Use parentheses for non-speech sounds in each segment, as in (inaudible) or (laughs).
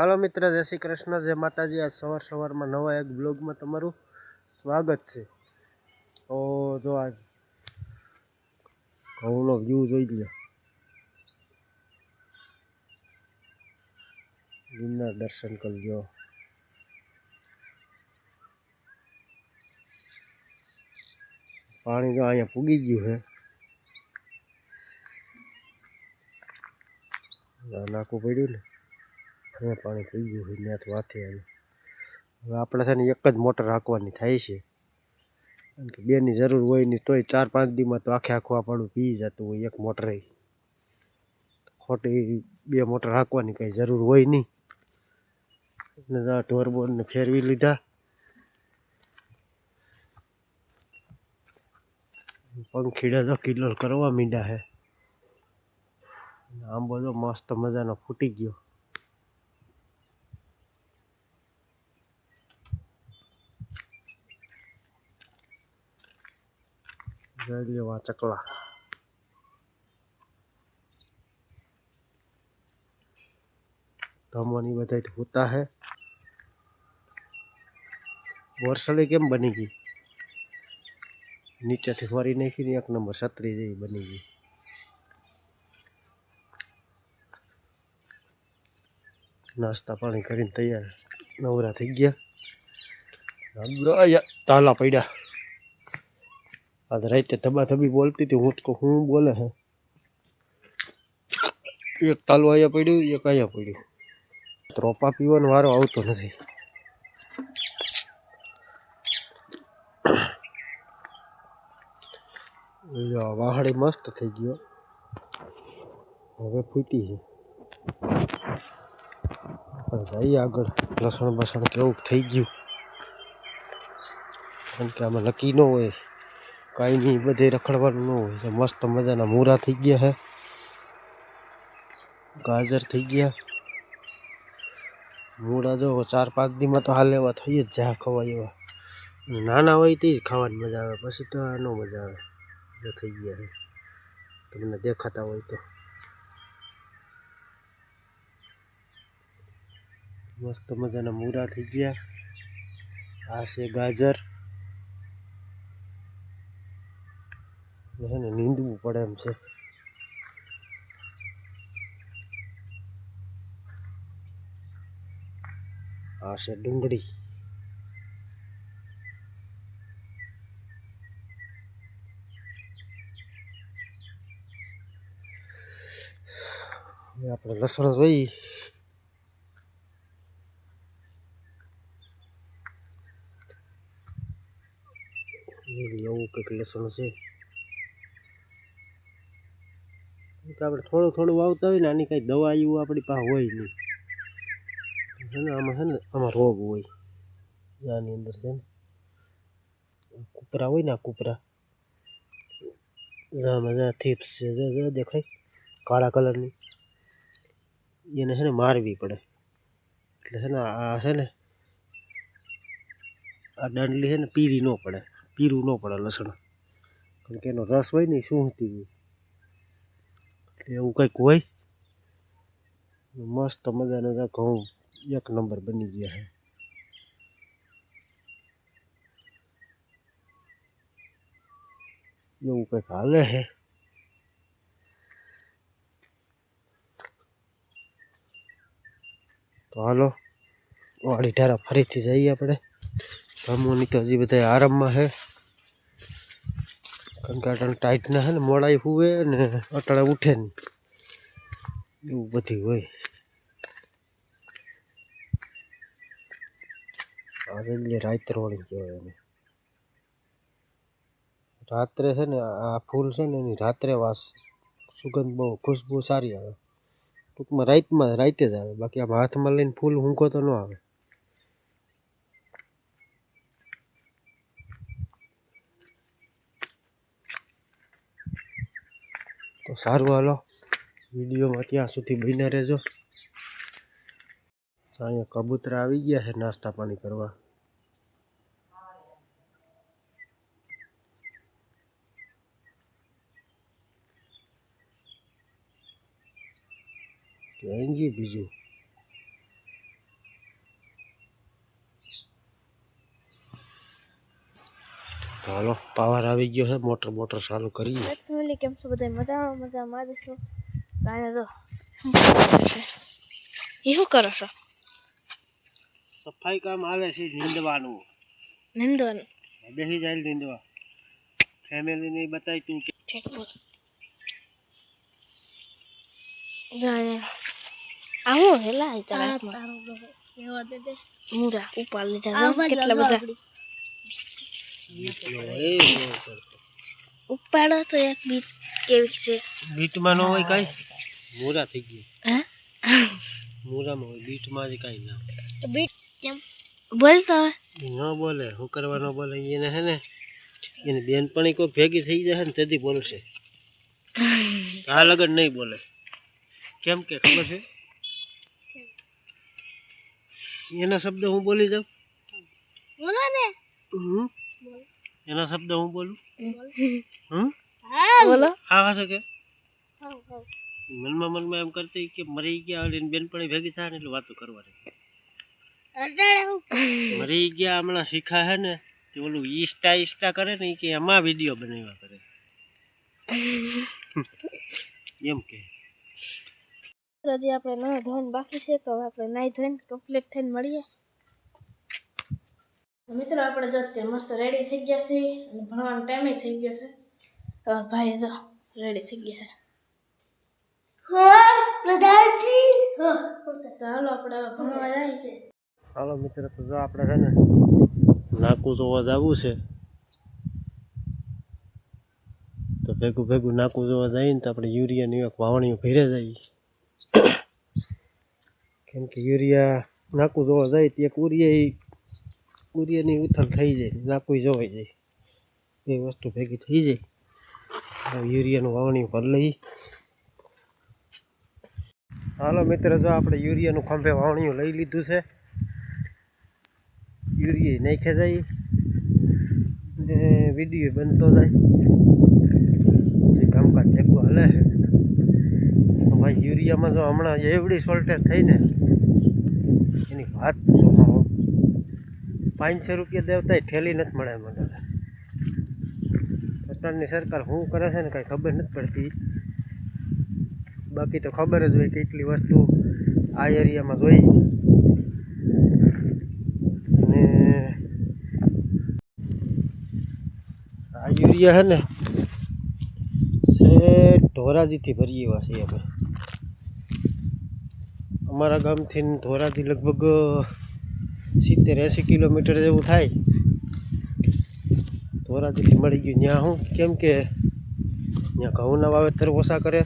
હાલો મિત્ર, જય શ્રી કૃષ્ણ, જય માતાજી. આ સવાર સવારમાં નવા એક બ્લોગમાં તમારું સ્વાગત છે. તો જો આ ઘઉંનો વ્યૂ જોઈ લો ગિરનાર દર્શન કરી લો પાણી તો અહીંયા પૂગી ગયું છે. નાખવું પડ્યું ને? અહીંયા પાણી થઈ ગયું છે ત્યાંથી વાથી આવ્યું હવે આપણે છે ને એક જ મોટર હાંકવાની થાય છે. કારણ કે બેની જરૂર હોય નહીં તોય ચાર પાંચ દીમાં તો આખે આખું આપણું પી જતું હોય એક મોટરે. ખોટી બે મોટર હાંકવાની કંઈ જરૂર હોય નહીં. એટલે ઢોરબોરને ઢોર બોરને ફેરવી લીધા. પંખીડા તો કિલોલ કરવા મીંડા છે આંબો તો મસ્ત મજાનો ફૂટી ગયો. જોઈ આ ચકલા ધમવાની બધા હોતા હે વરસળી કેમ બની ગઈ નીચેથી ફરી નાખીને એક નંબર છત્રી જેવી બની ગઈ નાસ્તા પાણી કરીને તૈયાર નવરા થઈ ગયા તાલા પડ્યા આજ રાતે ધબા ધબી બોલતી હતી હું તો હું બોલે હે. એક તાલું અહીંયા પડ્યું એક અહીંયા પડ્યું. ત્રોપા પીવાનો વારો આવતો નથી. લ્યો, વાહડી મસ્ત થઈ ગયો હવે ફૂટી છે. પણ જઈએ આગળ. લસણ બસણ કેવું થઈ ગયું? કારણ કે આમાં નક્કી ન હોય. કાંઈ નહીં, બધે રખડવાનું ન હોય તો મસ્ત મજાના મૂરા થઈ ગયા હે. ગાજર થઈ ગયા. મૂળા જો ચાર પાંચ દીમાં તો હાલ એવા થઈ જ જા ખવાય એવા. અને નાના હોય તે જ ખાવાની મજા આવે. પછી તો આ નો મજા આવે. જો થઈ ગયા છે તમને દેખાતા હોય તો. મસ્ત મજાના મૂરા થઈ ગયા. આ છે ગાજર. ને એને નીંદવું પડે એમ છે. આ છે ડુંગળી. આપણે લસણ જોઈ એવું કંઈક લસણ છે. તો આપણે થોડું થોડું વાવતા હોય ને આની કાંઈ દવા એવું આપણી પાસે હોય નહીં. છે ને, આમાં છે ને, આમાં રોગ હોય. આની અંદર છે ને, કૂપરા હોય ને આ કૂપરા. જામાં જા થીપ્સ છે, જો જો દેખાય, કાળા કલરની. એને છે ને મારવી પડે. એટલે છે ને આ છે ને, આ દાંડલી છે ને પીરી ન પડે, પીરું ન પડે લસણ. કારણ કે એનો રસ હોય ને એ હોય. એટલે એવું કંઈક હોય? મસ્ત મજાના જો ઘઉં એક નંબર બની ગયા છે એવું કંઈક હાલે છે તો હાલો વાડી ઢારા ફરીથી જઈએ આપણે. રમવાની તો હજી બધા આરામમાં છે કારણ કે અટાણે ટાઈટ ના છે ને, મોડાઈ હુવે ને અટાણે ઉઠે નહીં એવું બધી હોય. આજે એટલે કહેવાય એને. રાત્રે છે ને, આ ફૂલ છે ને, એની રાત્રે વાસ. સુગંધ બહુ, ખુશ્બુ સારી આવે. ટૂંકમાં રાતમાં, રાતે જ આવે. બાકી આમ હાથમાં લઈને ફૂલ હુંકો તો ન આવે. તો સારું હાલો. વિડીયોમાં ત્યાં સુધી બહીને રહેજો. અહીંયા કબૂતર આવી ગયા છે નાસ્તા પાણી કરવા. ગયું બીજું. હાલો, પાવર આવી ગયો છે, મોટર મોટર ચાલુ કરીએ. ફેમિલી કેમ છો બધા મજામાં મજામાં જ છો. તો અહીંયા જો એ શું કરો છો? સફાઈ કામ આવે છે નીંદવાનું. નીંદવાનું? બેસી જાય નીંદવા. ફેમિલીને બતાવી તું કે ઠીક બોલ. જો અહીંયા આવો હેલા તારા હાથમાં મુરા ઉપાડ લીધા જો કેટલા બધા. ઉપાડો તો એક બીટ કેવી છે? બીટમાં ન હોય કાંઈ? મોરા થઈ ગયું. હે? મોરામાં હોય બીટમાં જ કાંઈ ના તો બીટ કેમ? બોલતો ન બોલે હું કરવાનો ન બોલે એને હે ને એને બેનપણી કોઈ ભેગી થઈ જાય ને તેથી બોલશે. આ લગન નહીં બોલે. કેમ કે ખબર છે? એના શબ્દ હું બોલી જાઉં? બોલો ને? એના શબ્દ હું બોલું? બોલો. હા હા કે? મનમાં મનમાં એમ કરતી કે મરી ગયા ઓલી બેનપણી ભેગી થાય ને એટલે વાતો કરવાની મરી ગયા હમણાં શીખા હે ને તે ઓલું ઈસ્ટા ઈસ્ટા કરે ને કે એમાં વીડિયો બનાવ્યા કરે. એમ કે. હજી આપણે ના ધોવાનું બાકી છે તો આપણે નાહી ધોઈને કમ્પ્લીટ થઈને મળીએ. મિત્રો આપણે જો અત્યારે મસ્ત રેડી થઈ ગયા છે અને ભણવાનો ટાઈમે થઈ ગયો છે. હવે ભાઈ જો રેડી થઈ ગયા છે. હા હાલો આપણે ભણવા જાય છે. હાલો મિત્ર તો જો આપણે છે ને નાકું જોવા જવું છે. તો ભેગું ભેગું નાકું જોવા જઈએ ને તો આપણે યુરિયાની એક વાવણીઓ ભેરે જઈએ. કેમ કે યુરિયા નાકું જોવા જાય તે એક ઉરિયા ઉરિયાની ઉથલ થઈ જાય નાકું જોવાઈ જાય. એ વસ્તુ ભેગી થઈ જાય. યુરિયાનું વાવણી ભરી લઈ. હાલો મિત્ર, જો આપણે યુરિયાનું ખંભે વાવણીઓ લઈ લીધું છે. યુરિયા નાખે જાય. ને વીડિયો બનતો જાય. કામકાજ ભેગું હાલે ભાઈ, યુરિયામાં જો હમણાં એવડી સોલ્ટેજ થઈ ને, એની વાત મારો પાંચસો રૂપિયા દેવતા ઠેલી નથી મળે મને અત્યારની સરકાર શું કરે છે ને કાંઈ ખબર નથી પડતી. બાકી તો ખબર જ હોય કેટલી વસ્તુ આ એરિયામાં જોઈ. અને આ યુરિયા છે ને ધોરાજીથી ભરીએ એવા છીએ અમે. અમારા ગામથી ધોરાજી લગભગ સિત્તેર એંસી કિલોમીટર જેવું થાય. ધોરાજીથી મળી ગયું. ત્યાં હું કેમ કે ત્યાં ઘઉંના વાવેતર ઓછા કરે.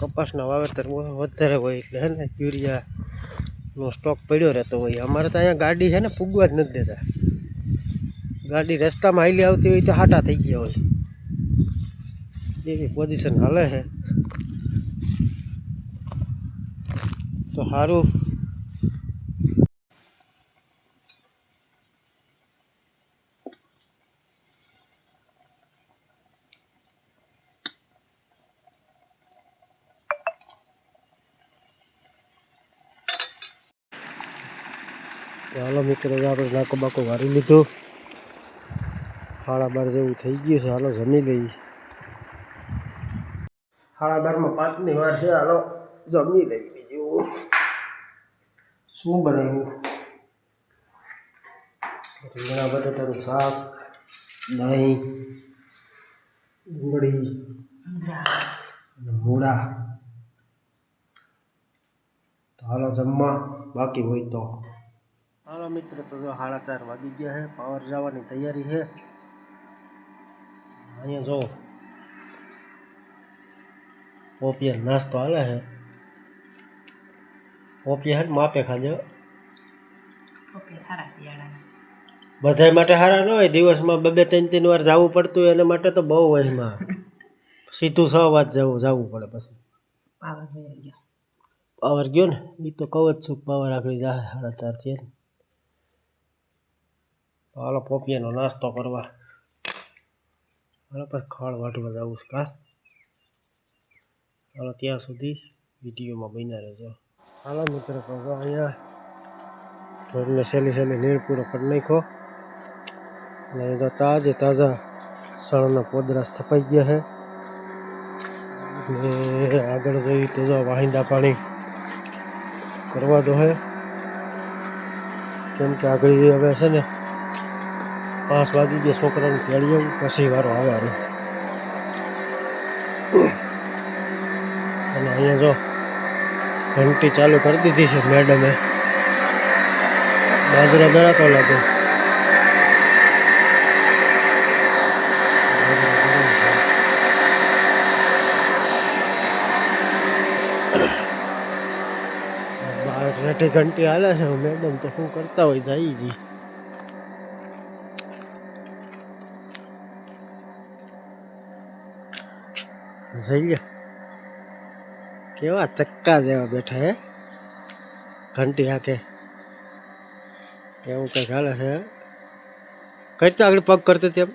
કપાસના વાવેતર વધારે હોય એટલે હે ને, યુરિયાનો સ્ટોક પડ્યો રહેતો હોય. અમારે તો અહીંયા ગાડી છે ને, ફૂગવા જ નથી દેતા. ગાડી રસ્તામાં હાલી આવતી હોય તો હાટા થઈ ગયા હોય. એવી પોઝિશન હાલે છે. તો સારું હાલો મિત્રો આપણે નાકો બાકો વારી લીધું. બાર જેવું થઈ ગયું છે, હાલો જમી લઈએ. સાડા બારમાં પાંચની વાર છે, હાલો જમી લઈ બીજું. શું બનાવ્યું? રીંગણા, બટાટાનું શાક, દહીં, ડુંગળી મૂળા. હાલો જમવા. બાકી હોય તો. હાલો મિત્ર તો સાડા ચાર વાગી ગયા છે પાવર જવાની તૈયારી છે. અહીંયા જો પોપિયા નાસ્તો હાલે છે. પોપિયા હે માપે ખાજો. બધા માટે સારા ન હોય દિવસમાં બે બે ત્રણ ત્રણ વાર જવું પડતું એના માટે તો બહુ હોય એમાં. (laughs) સીધું છ વાત જવું જવું પડે પછી. પાવર ગયો. ને? એ તો કહું જ છું પાવર આગળ જાય સાડા ચારથી ને તો હાલો, પોપિયાનો નાસ્તો કરવા. હાલો, પછી ખળ વાટવા જવું છે, કા? હાલો, ત્યાં સુધી વિડીયોમાં બન્યા રહેજો. હાલો, મિત્રો જો અહીંયા ઢોરને સહેલી સહેલી નીર પૂરો કરી નાખ્યો. અને તો તાજે તાજા સળના પોદરા સ્થપાઈ ગયા છે. ને આગળ જઈ તો જો વાહિંદા પાણી કરવા દો હે. કેમ કે આગળ હવે છે ને પાંચ વાગી ગયા છોકરાને તેડી આવું પછી વારો આવે હારે અને અહીંયા જો ઘંટી ચાલુ કરી દીધી છે મેડમે. બાજરા દરાતો લાગે. બહાર રેઠી ઘંટી હાલે છે, મેડમ તો શું કરતા હોય, જાય જી. જઈ ગયા. કેવા ચક્કા જેવા બેઠા હે. ઘંટી હાકે. એવું કંઈક હાલે છે. કરતા આગળ પગ કરતી તેમ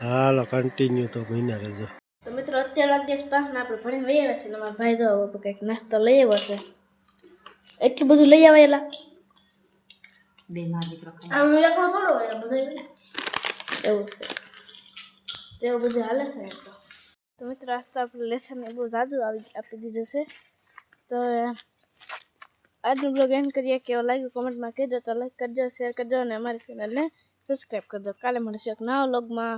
હાલો કન્ટિન્યુ તો મહિના રહેજો. તો મિત્રો અત્યારે વાગ્યા છે પાંચ ને આપણે ભણીને લઈ આવ્યા છે ને મારા ભાઈ જો કંઈક નાસ્તો લઈ આવ્યો છે. એટલું બધું લઈ આવેલા બે માર દીકરો ખાય આમ એકલો થોડો હોય બધું એવું છે. તેવું બધું હાલે છે તો? તો મિત્રો, આજ તો આપણે લેસન એ બહુ જાજુ આવી આપી દીધું છે. તો આજનો બ્લોગ એન્ડ કરીએ કેવો લાગ્યો કોમેન્ટમાં કહેજો તો લાઈક કરજો શેર કરજો અને અમારી ચેનલને સબસ્ક્રાઈબ કરજો. કાલે મળશે એક નવા બ્લોગમાં